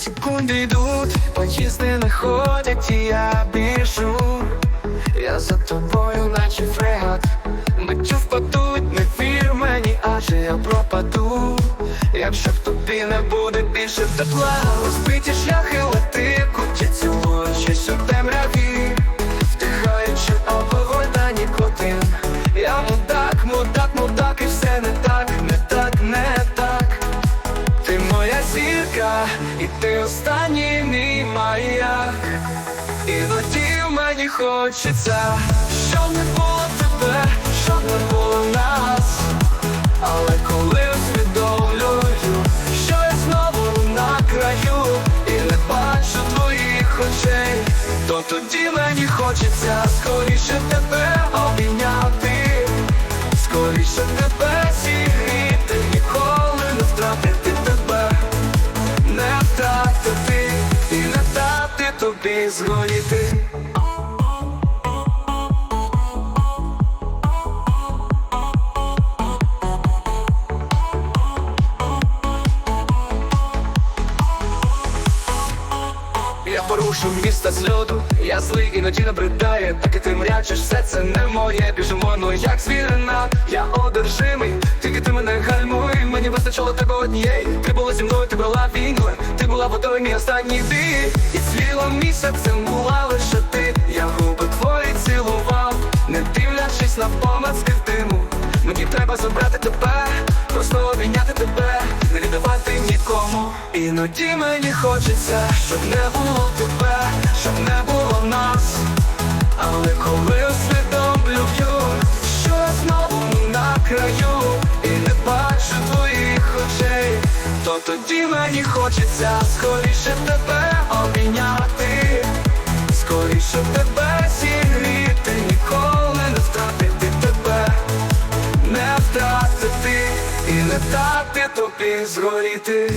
секунди йдуть, поїзди не ходять, я біжу. Я за тобою, наче фрегат, миттю впадуть, не вір мені, адже я пропаду. Якщо в тобі не буде більше тепла, розбиті шляхи лети, куті цілуючись у темряві, мені хочеться, щоб не було тебе, щоб не було нас. Але коли усвідомлюю, що я знову на краю і не бачу твоїх очей, то тоді мені хочеться скоріше тебе обійняти, скоріше тебе зігріти, ніколи не втратити тебе, не втратити і не дати тобі згоріти. Порушу міста з льоду, я злий іноді набридає, так і ти мрячеш, все це не моє, біжимо, ну як звірина, я одержимий, тільки ти мене гальмуй, мені вистачило тебе однієї, ти була зі мною, ти була вінглем, ти була водою, мій останній бій, і цвіло місяцем була лише ти, Іноді мені хочеться, щоб не було тебе, щоб не було нас. Але коли усвідомлюю, що я знову на краю і не бачу твоїх очей, то тоді мені хочеться скоріше тебе обійняти, скоріше тебе зігріти, ніколи не втратити тебе не втратити і не дати тобі згоріти.